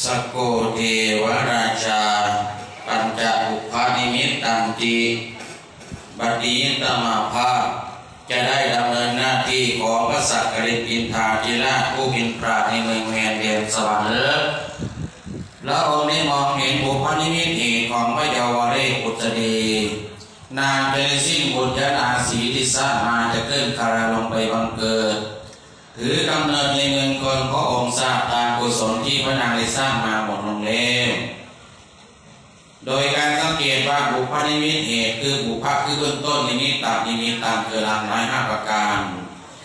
สกโกเทวราชา ปัญจบุพานิมิตตันติบัดนี้ตมาภาพ จะได้ดำเนินหน้าที่ของพระสักกริปินทาธิราชผู้บินปราดในเมืองแมนเดียนสวรรค์แล้วองค์ได้มองเห็นบุพนิมิตเหตุของพระเยาวเรศอุตรีนางเป็นสิ้นบุญญาอาศีที่สร้างมาจะเกินคาราลงไปบังเกิด ถือกำเนิดในเมืองคนพระองค์ทราบตามกุศลที่พระนางได้สร้างมาหมดลงแล้วโดยการสังเกตว่าบุพนิมิตเหตุคือบุพคือเบื้องต้นนิมิตตามนิมิตตามคือลางน้อยห้าประการ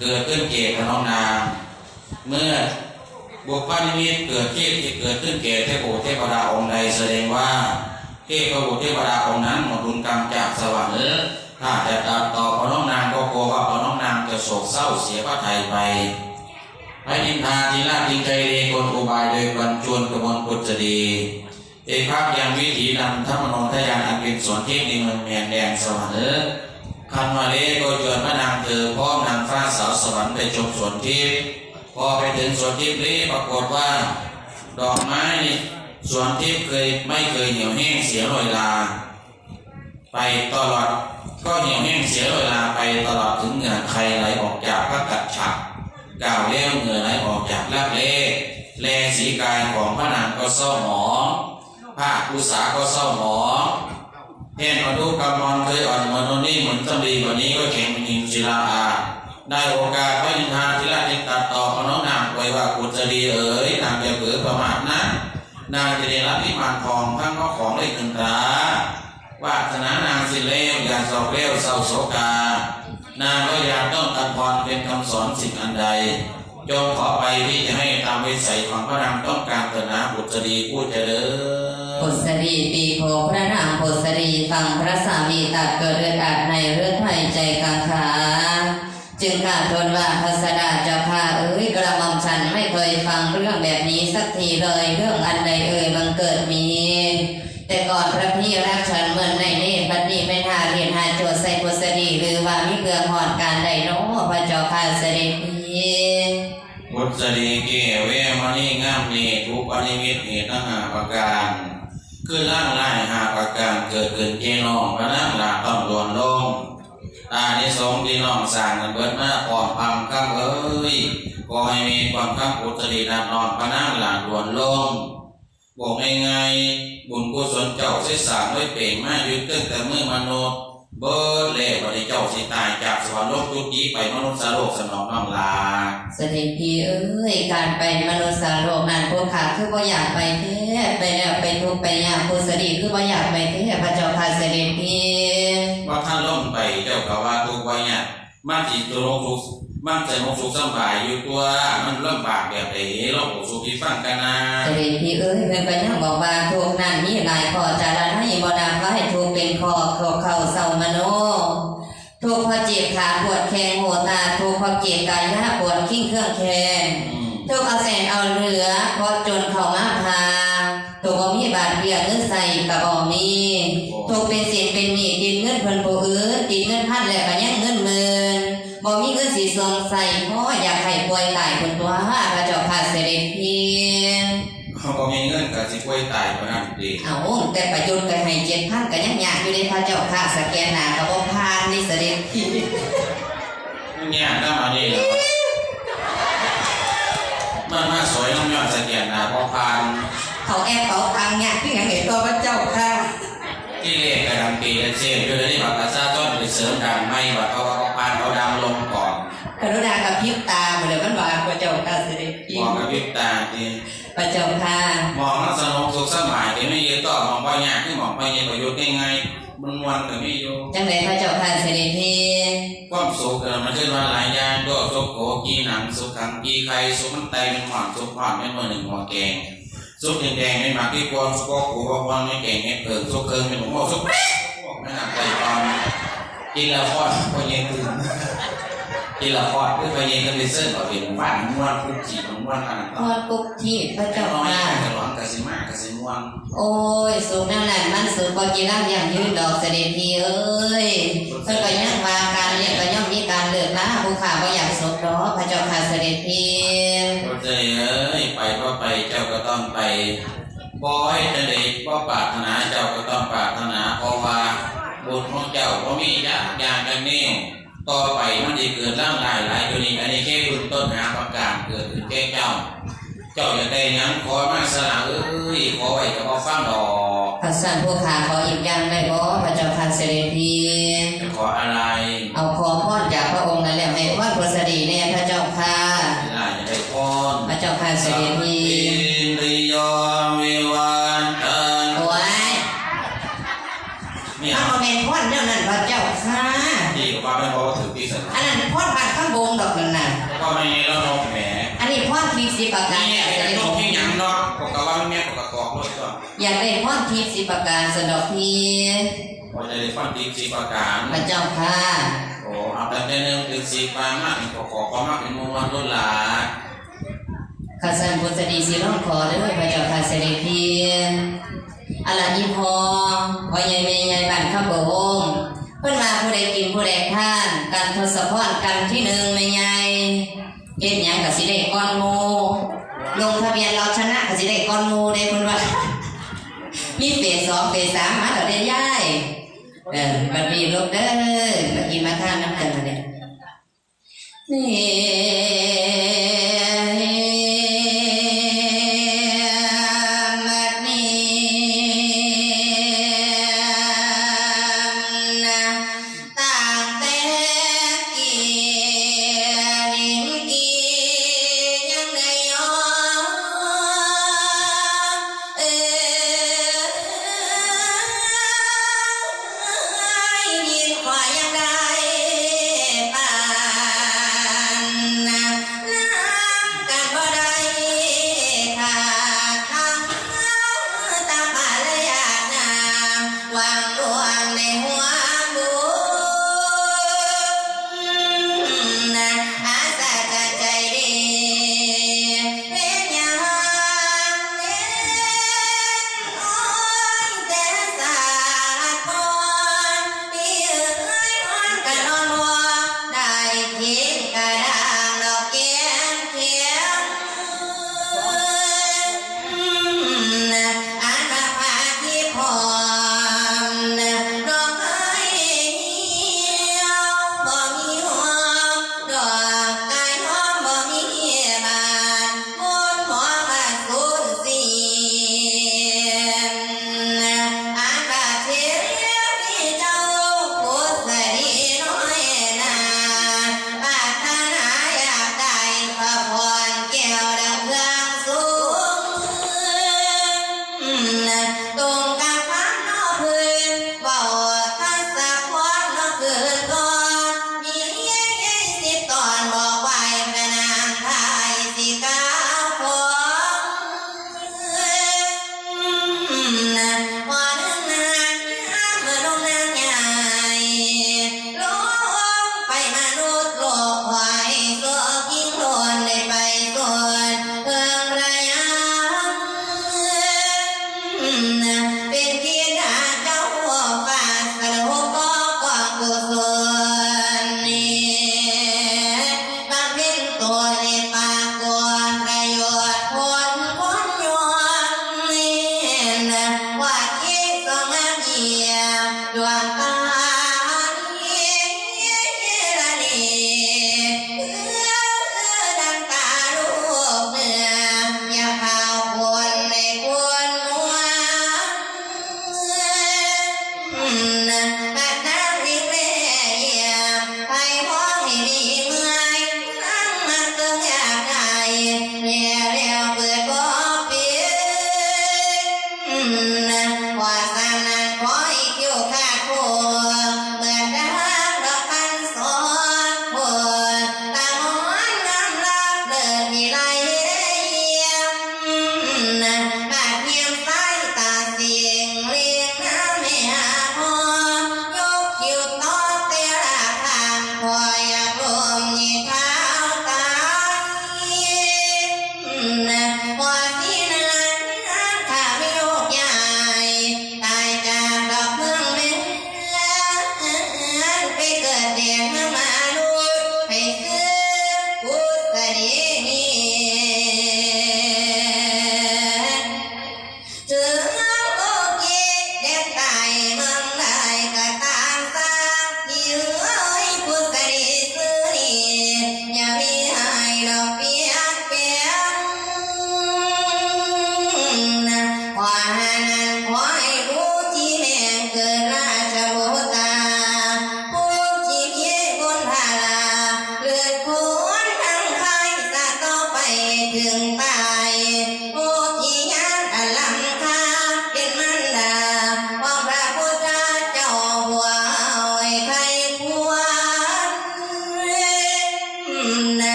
เกิดขึ้นเกตน้องนางเมื่อบุพนิมิตเกิดที่ที่เกิดขึ้นเกตเทพบุตรเทพดาองค์ใดแสดงว่าเทพบุตรเทพดาองค์นั้นหมดบุญกรรมจากสวรรค์ ถ้าจะตัดต่อพระน้องนางก็กลัวว่าพระน้องนางจะโศกเศร้าเสียพระไทยไปพระอินทาธิราชจึงใจเรกลอุบายโดยบรรจวนกระมวลกุจดีเอกภาพยังวิถีนำธรรมโนทยานอันเป็นส่วนที่ในเมืองแมนแดงสวรรค์คันมาเลก็จวนพระนางเธอพร้อนางฟ้าสาวสวรรค์ไปชมสวนทิพย์พอไปถึงสวนทิพย์นี้ปรากฏว่า ดอกไม้สวนทิพย์เคยไม่เคยเหี่ยวแห้งเสียลอยลา ไปตลอดก็เหี่ยวแห้งเสียเวลาไปตลอดถึงเหงื่อใครไหลออกจากพระกัดฉักกล่าวเลี้ยวเหงื่อไหลออกจากลับเล่แลสีกายของพระนางก็เศร้าหมองผ้าอุสาก็เศร้าหมองเพียนมาดูกำมอนเคยอ่อนมโนนี่เหมือนจำดีกว่านี้ก็แข็งหินศิลาอาได้โอกาสพระอินทราธิราชจึงตัดต่อพระน้องนางไว้ว่ากุจรีเอ๋ยนางจะเผือประมาทนะนางจะได้รับพิมานทองทั้งก็ของเลยขึ้นตรา วาสนานางสิเลวอย่าสอบเลวเศร้าโศกานางก็อยากต้องการพรเป็นคำสอนสิ่งอันใดจงขอไปที่จะให้ตามวิสัยของพระนางต้องการตนาบุตรีผู้เจริญปุษรีปีโพพระนางปุษรีฟังพระสามีตัดเกิดเลือดอาดในเลือดหายใจกังขาจึงกล่าวทนว่าพระสดาเจ้าค่ะเอ้ยกระหม่อมฉันไม่เคยฟังเรื่องแบบนี้สักทีเลยเรื่องอันใดเอ่ยบังเกิดมี แต่ก่อนพระพี่รักฉันเหมือนในเนตรบัดนี้ไม่ทาเรียนหาโจทย์ใส่ปุษรีหรือว่ามีเกลือหอดการใดโน้พระเจ้าค่ะเสด็จพี่บุตรีเกเวมณีงามนีทุปนิมิตเหตุหาประการคือร่างลายหาประการเกิดขึ้นเจนองพระนางลาต้องรวนลงตานิสงส์ที่น้องสร้างกันเบิดหน้าขอมพังข้างเอ้ยขอให้มีความข้างอุตรีนับนอนพระนางหลานรวนลง บอกง่ายๆบุญกุศลเจ้าสิสร้างด้วยเปล่งมาอยู่ตั้งแต่เมื่อมนุษย์เบิดเล่วันนี้เจ้าสิตายจากสวรรค์โลกทุกนี้ไปมนุษย์สโลกสนองน้องลาเสด็จพี่เอ้ยการไปมนุษย์สาโลกนั้นพวกข้าคือว่าอยากไปเทศไปแล้วไปทุกข์ไปยากผู้สดีคือว่าอยากไปเทศพระเจ้าค่ะเสด็จพี่ว่าท่านล่มไปเจ้าก็ว่าทุกวันเนี่ย มันสิตัวโลกทุกมันสนุกสุขสำบายอยู่ตัว มันลำบากแบบไหนเราโอ้สุขที่ฟังกันนะเสด็จพี่เอ้ยเพิ่นก็ยังบอกว่าทุกข์นั้นมีหลายข้อจาระให้บ่นำไว้ทุกข์เป็นข้อข้อเข้าเศร้ามโนทุกข์เพราะเจ็บขาปวดแข้งหัวตาทุกข์เพราะเจ็บกายหน้าปวดขิ้งเครื่องแขนอืมทุกเอาแสนเอาเหลือเพราะจนเข้ามาพาทุกบ่มีบาทเบี้ยเงินใส่กระบอกมีทุกเป็นสินเป็นหนี้ติดเงินเพิ่นผู้อื่นติดเงินพันแล้วก็ยังเงินหมื่นบ่ มีเงินสิส่งใส่เพราะอยากให้ป่วยตายคนตัวพระเจ้าค่ะเสด็จพี่เขาก็มีเงินกับสิป่วยตายเพราะนั้นดีเอาแต่ประยุทธ์ก็ให้7,000ก็ยังยากอยู่ในพระเจ้าค่ะสแกนหน้าก็บ่ผ่านนี่เสด็จพี่มันยากน้ำอันนี้เหรอมันมาสวยน้ำยอดสแกนหนาพอพานเขาแอบเขาทางยากคือหยังเห็นตัวพระเจ้าค่ะที่เลขกระดังปีและเช่นด้วยนี่บัตรประชาชนไปเสริมดังไม่บัตรเขาก็พานเขาดำลง ก่อนกรุณากับพริบตาเหมือนมันว่าพระเจ้าค่ะเสด็จพี่มองกับพริบตาที่พระเจ้าค่ะมองแล้วสนุกสุขสบายที่ไม่ยืดต่อมองปัญญากที่มองไปยังประโยชน์ง่ายๆมันวันก็ไม่อยู่จังไดพระเจ้าค่ะเสด็จพี่ความสุขเกิดมันขึ้นมาหลายอย่างด้วยสุขโขกีหนังสุขขังกีไข่สุขมันไตเป็นหวานสุขหวานไม่เมื่อหนึ่งหัวแกงสุขแดงๆไม่หมักที่ควรสุขก็ขู่ว่าวันไม่แกงไม่เพิงสุขเคิงเป็นหัวสุขไม่หนักใจตอนกินแล้วพอดพอเย็นตื่น ทีละครคือไปเย็นกันไปเส้นก็เป็นบ้านม้วนคุกจีมันม้วนกันพอดกุ๊กที่พระเจ้าเจ้าน้อยค่ะกระหลอนกระสิมากกระสิม่วงโอ้ยสุขนั่นแหละมันสุขกกีรักอย่างยืนดอกเสด็จพี่เอ้ยเพิ่นก็ยังว่าการเรียกก็ย่อมมีการเลือกนะผู้ข่าก็อยากสบดอกพระเจ้าค่ะเสด็จพี่ก็ใจเอ้ยไปก็ไปเจ้าก็ต้องไปบอยจะได้บ่ปรารถนาเจ้าก็ต้องปรารถนาเพราะว่าบุญของเจ้าก็มียากอย่างกันนี่ ต่อไปมันจะเกิดร่างกายหลายตัวนี้ อันนี้แค่บุญต้นหาประการเกิดขึ้นแก่เจ้า เจ้าอยากได้หยังขอมาสละเอ้ยขอไว้กับบ่ฟังดอกพระสันผู้ข่าขออีกอย่างได้บ่พระเจ้าค่ะเสด็จพี่จะขออะไร เอาขอพรจากพระองค์นั่นแหละให้พรพุทธดีแน่พระเจ้าค่ะได้จะได้พรพระเจ้าค่ะเสด็จพี่อินทริยวิ บอกว่าถือปีศาจอันนั้นพรผ่านข้างบงดอกนั่นน่ะก็ไม่ไงแล้วนกแหมอันนี้พรทิพย์สิประการนี่เสเป็นด็จนกพี่ที่หยังเนาะปกติว่าแม่ปกติกอกรถก็อยากได้พรทิพย์สิประการสนอกพี่ว่าจะได้ฟังดีสีประการพระเจ้าค่ะโอ้เอาแต่เนื่องถึงสีปามากเป็นกอกก็มากเป็นมวลรุ่นหลาข้าสันพุทธดีสิร้องขอเด้อพระเจ้าค่ะเสด็จพี่อะลาอีพอพ่อใหญ่แม่ใหญ่บ้านข้าบ่วง เพื่อนมาผู้ใดกินผู้ใดทานการทศพรกันที่หนึ่งไม่ใหญ่เฮ็นยังกับสิได้ก้อนหมู่ลงทะเบียนเราชนะกับสิได้ก้อนหมู่ได้เพิ่นว่ามีเฟสสองเฟสสามมาแล้วได้ย่ายเออบัดนี้ลูกเด้อบัดนี้มาทานน้ำกันมาเนี่ยนี่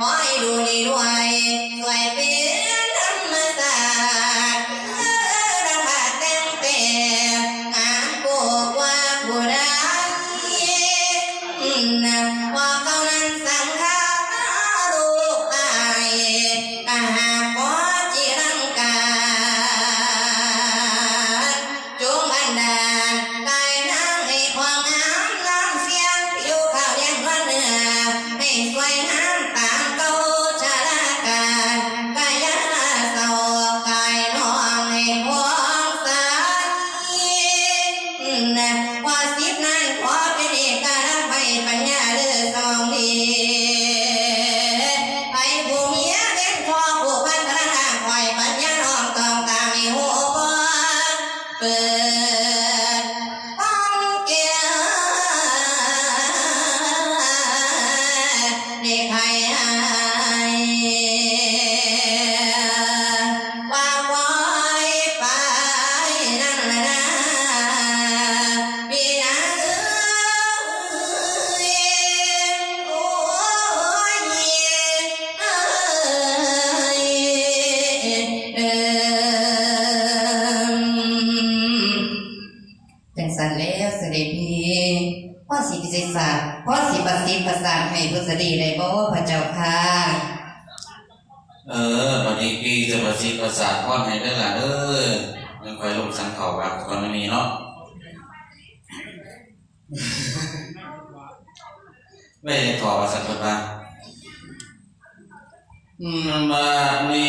ขอให้ดูดีด้วยสวยเป็น จิตประสาทพ่อนให้ได้ละเด้อมันคอยลงสังเขาแบบคนมีเนาะไม่ได้ขอสักคนบ้างมาเนี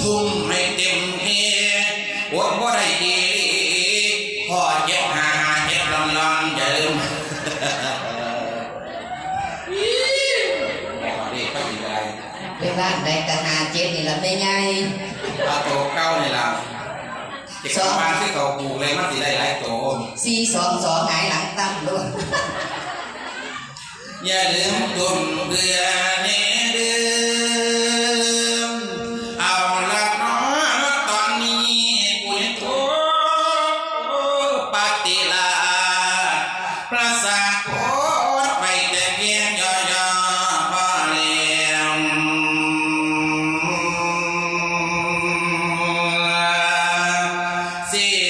ทุ่มให้เต็มเทวดบ่ได้ดีพอเจ็บหาเจ็บลำลำอย่าลืมบ้านใดกะหาเจ็ดนี่ละไม่งเอาตัวเก้านี่ละเจ็บานที่เขาปูเลยมันสีได้หลายตัวสี่สองสองหายหลังตั้งด้วยอย่าลืมตุนเดือนเดือน hace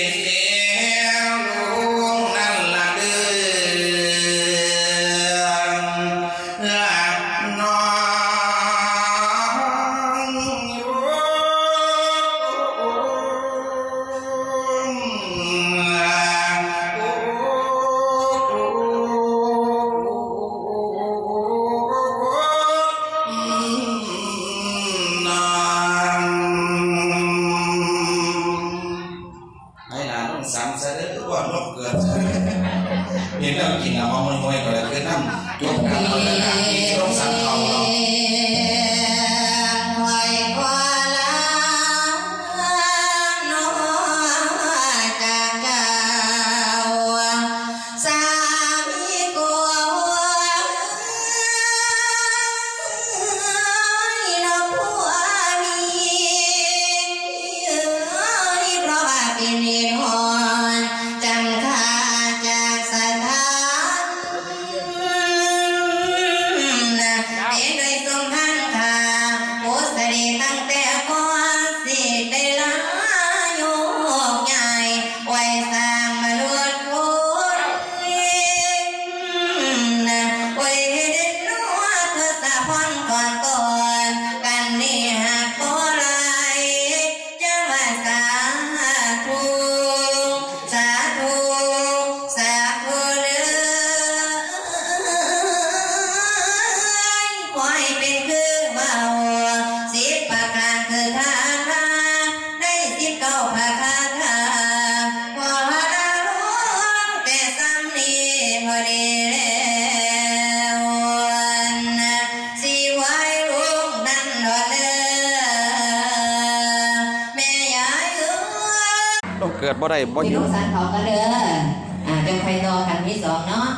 บ่ได้บ่อยู่สารเขาก็เดินอ่าจังไฟต่อกันที่สองเนาะ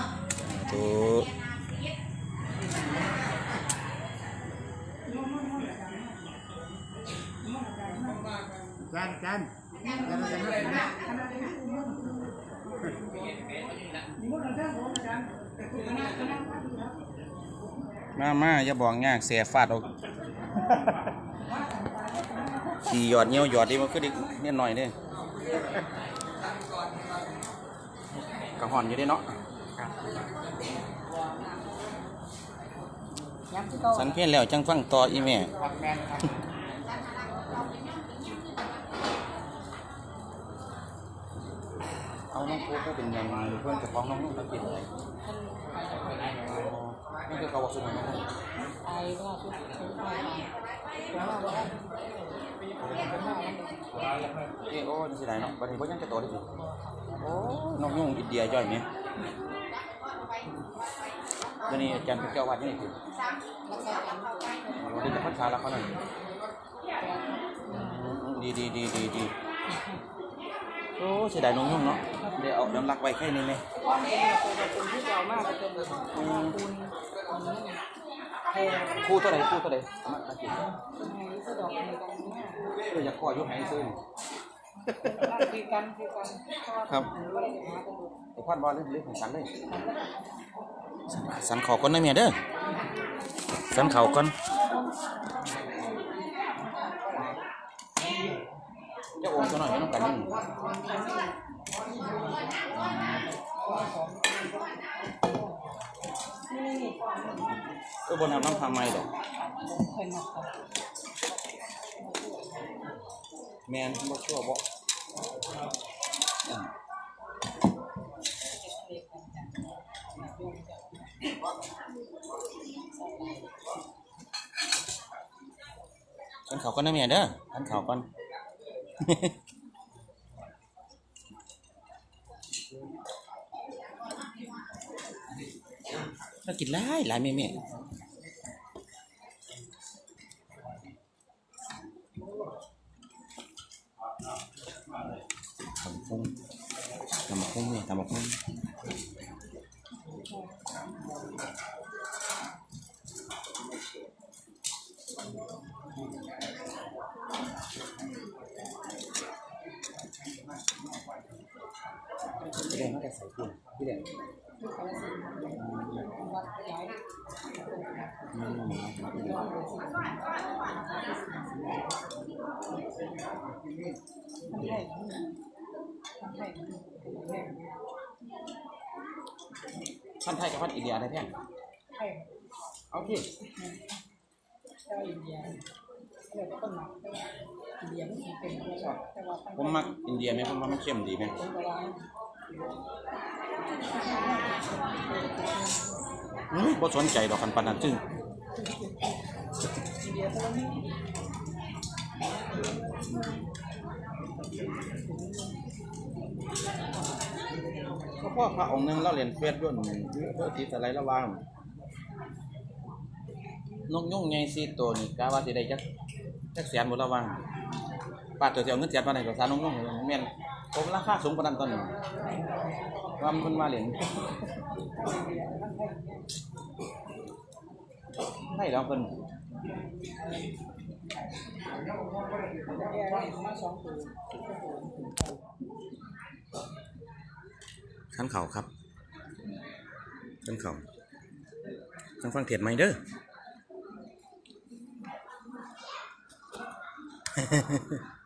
ถูกจันจันมามาอย่าบอกง่ายเสียฟาดออกขี่หยอดเงี้ยวหยอดดีมันขึ้นอีกนิดหน่อยเนี่ย กระหอนอยู่เด้เนาะยับที่เขาสันเพลแล้วจังฟังต่ออีแม่ครับแมนครับเอาน้องครูผู้เป็นยังเพื่อนจะฟ้องน้องนุ่งตะกินอะไรนี่คือเขาบอกสุดไหมน้องนุ่งไอ้ก็ชุดชุดไทย เราแล้วเป็นหน้ามันเอ้โอ้นี่สิได้เนาะบัดนี้บ่ยังจะโตได้สิโอ้น้องนุ่งอินเดียย่อยไหมวันนี้อาจารย์เป็นเจ้าวัดนี่คือวันนี้จะพัฒนาแล้วเขาหน่อยดีดีดีดีดีโอ้เสียดายน้องนุ่งเนาะเดี๋ยวเอาน้ำรักไว้แค่นี้ไหม คูณคูณแพงคู่เท่าไหร่คู่เท่าไหร่เอามาตะกินให้สะดอกในการนี้เอออยากขอยุให้ซื้อคือกันคือกันครับไม่ได้หาตำรวจไอ้พันบอลเล่นเล่นของฉันเลยสันเขาก่อนนะเมียเด้อสันเขาก่อนเจ้าโอมตัวหน่อยไม่ต้องกันนี่ เออบนน้ำน้ำทำไมดอกเคยนับกันแมนบ่ชั่วบ่อืมสันเขาก่อนนะเมียเด้อสันเขาก่อน ถ้ากินหลายหลายแม่แม่ทำคุ้งทำคุ้งเนี่ยทำคุ้ง พี่แดงเขาจะใส่กุ้งพี่แดงวัดย้ายอืมทำได้ทำได้พันไทยกับพันอินเดียอะไรแพงใช่เอาที่เจ้าอินเดีย เรียต้นหมากเดียมันเป็นตัวชอบแต่ว่าผมมักอินเดียไหมผมว่ามันเข้มดีไหมเป็นตัวร้ายอืมบ่สนใจดอกคันปานนั้นจึงอินเดียตัวนี้ก็พ่อพระองค์หนึงเราเรียนเฟซด้วยเพื่อติดอะไรระว่างนกยุ่งใหญ่สี่ตัวนี่กะว่าสิได้จัก จักแสนบ่ระว่างป้าตัวสิเอาเงินแสนมาให้กับสารนกยุ่งแม่นผมราคาสูงกว่านั้นตอนนี้ว่ามันมาเรียนให้แล้วเพิ่นแย่ได้มาสองตัวขันเข่าครับขั้นเข่าขั้นฟังเทียดไหมเด้อ 嘿嘿嘿嘿